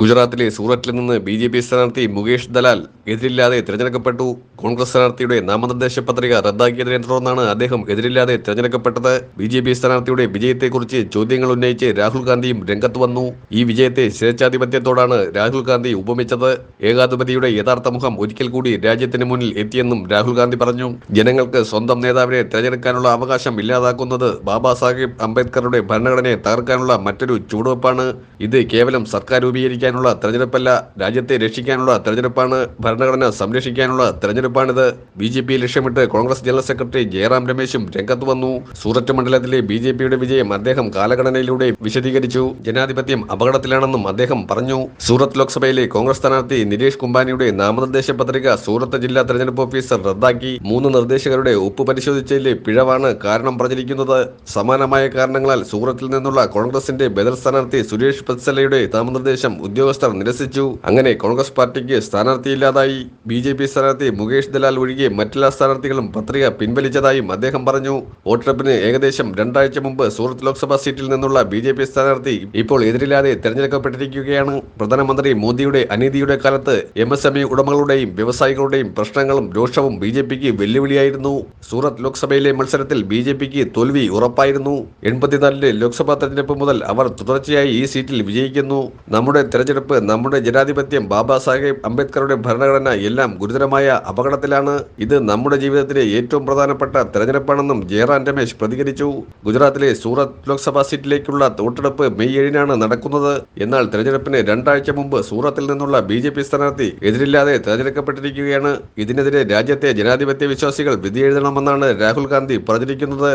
ഗുജറാത്തിലെ സൂററ്റിൽ നിന്ന് B J P സ്ഥാനാർത്ഥി മുകേഷ് ദലാൽ എതിരില്ലാതെ തിരഞ്ഞെടുക്കപ്പെട്ടു. കോൺഗ്രസ് സ്ഥാനാർത്ഥിയുടെ നാമനിർദ്ദേശ പത്രിക റദ്ദാക്കിയതിനെ തുടർന്നാണ് അദ്ദേഹം എതിരില്ലാതെ തെരഞ്ഞെടുക്കപ്പെട്ടത്. ബി ജെ പി സ്ഥാനാർത്ഥിയുടെ വിജയത്തെക്കുറിച്ച് ചോദ്യങ്ങൾ ഉന്നയിച്ച് രാഹുൽ ഗാന്ധിയും രംഗത്ത് വന്നു. ഈ വിജയത്തെ സ്വേച്ഛാധിപത്യത്തോടാണ് രാഹുൽ ഗാന്ധി ഉപമിച്ചത്. ഏകാധിപതിയുടെ യഥാർത്ഥ മുഖം ഒരിക്കൽ കൂടി രാജ്യത്തിന് മുന്നിൽ എത്തിയെന്നും രാഹുൽ ഗാന്ധി പറഞ്ഞു. ജനങ്ങൾക്ക് സ്വന്തം നേതാവിനെ തെരഞ്ഞെടുക്കാനുള്ള അവകാശം ഇല്ലാതാക്കുന്നത് ബാബാ സാഹിബ് അംബേദ്കറുടെ ഭരണഘടനയെ തകർക്കാനുള്ള മറ്റൊരു ചുവടുവെപ്പാണ്. ഇത് കേവലം സർക്കാർ രൂപീകരിക്കാനുള്ള തെരഞ്ഞെടുപ്പല്ല. രാജ്യത്തെ രക്ഷിക്കാനുള്ള തെരഞ്ഞെടുപ്പാണ്. ഭരണഘടന സംരക്ഷിക്കാനുള്ള തെരഞ്ഞെടുപ്പാണിത് ബി ജെ പി ലക്ഷ്യമിട്ട് കോൺഗ്രസ് ജനറൽ സെക്രട്ടറി ജയറാം രമേശും രംഗത്ത് വന്നു. സൂറത്ത് മണ്ഡലത്തിലെ ബി ജെ പിയുടെ വിജയം അദ്ദേഹം കാലഘടനയിലൂടെ വിശദീകരിച്ചു. ജനാധിപത്യം അപകടത്തിലാണെന്നും അദ്ദേഹം പറഞ്ഞു. സൂറത്ത് ലോക്സഭയിലെ കോൺഗ്രസ് സ്ഥാനാർത്ഥി നിരേഷ് കുംബാനിയുടെ നാമനിർദ്ദേശ പത്രിക സൂറത്ത് ജില്ലാ തെരഞ്ഞെടുപ്പ് ഓഫീസർ റദ്ദാക്കി. മൂന്ന് നിർദ്ദേശകരുടെ ഒപ്പ് പരിശോധിച്ചതിലെ പിഴവാണ് കാരണം പറഞ്ഞിരിക്കുന്നത് സമാനമായ കാരണങ്ങളാൽ സൂറത്തിൽ നിന്നുള്ള കോൺഗ്രസിന്റെ ബദൽ സ്ഥാനാർത്ഥി സുരേഷ് പത്സലയുടെ നാമനിർദ്ദേശം ഉദ്യോഗസ്ഥർ നിരസിച്ചു. അങ്ങനെ കോൺഗ്രസ് പാർട്ടിക്ക് സ്ഥാനാർത്ഥിയില്ലാതായി. ബി ജെ പി സ്ഥാനാർത്ഥി മുകേഷ് ദലാൽ ഒഴികെ മറ്റെല്ലാ സ്ഥാനാർത്ഥികളും പത്രിക പിൻവലിച്ചതായും അദ്ദേഹം പറഞ്ഞു. വോട്ടെടുപ്പിന് ഏകദേശം രണ്ടാഴ്ച മുമ്പ് സൂറത്ത് ലോക്സഭാ സീറ്റിൽ നിന്നുള്ള ബി ജെ പി സ്ഥാനാർത്ഥി ഇപ്പോൾ എതിരില്ലാതെ തെരഞ്ഞെടുക്കപ്പെട്ടിരിക്കുകയാണ്. പ്രധാനമന്ത്രി മോദിയുടെ അനീതിയുടെ കാലത്ത് എം എസ് എം ഇ ഉടമകളുടെയും വ്യവസായികളുടെയും പ്രശ്നങ്ങളും രോഷവും ബി ജെ പിക്ക് വെല്ലുവിളിയായിരുന്നു. സൂറത്ത് ലോക്സഭയിലെ മത്സരത്തിൽ ബി ജെ പിക്ക് തോൽവി ഉറപ്പായിരുന്നു. എൺപത്തിനാലിലെ ലോക്സഭാ തെരഞ്ഞെടുപ്പ് മുതൽ അവർ തുടർച്ചയായി ഈ സീറ്റിൽ വിജയിക്കുന്നു. നമ്മുടെ തെരഞ്ഞെടുപ്പ് നമ്മുടെ ജനാധിപത്യം ബാബാ സാഹേബ് അംബേദ്കറുടെ ഭരണഘടന എല്ലാം ഗുരുതരമായ അപകടത്തിലാണ്. ഇത് നമ്മുടെ ജീവിതത്തിലെ ഏറ്റവും പ്രധാനപ്പെട്ട തെരഞ്ഞെടുപ്പാണെന്നും ജയറാം രമേശ് പ്രതികരിച്ചു. ഗുജറാത്തിലെ സൂറത്ത് ലോക്സഭാ സീറ്റിലേക്കുള്ള വോട്ടെടുപ്പ് മെയ് ഏഴിനാണ് നടക്കുന്നത്. എന്നാൽ തെരഞ്ഞെടുപ്പിന് രണ്ടാഴ്ച മുമ്പ് സൂറത്തിൽ നിന്നുള്ള ബി ജെ പി സ്ഥാനാർത്ഥി എതിരില്ലാതെ തെരഞ്ഞെടുക്കപ്പെട്ടിരിക്കുകയാണ്. ഇതിനെതിരെ രാജ്യത്തെ ജനാധിപത്യ വിശ്വാസികൾ വിധിയെഴുതണമെന്നാണ് രാഹുൽ ഗാന്ധി പറഞ്ഞിരിക്കുന്നത്.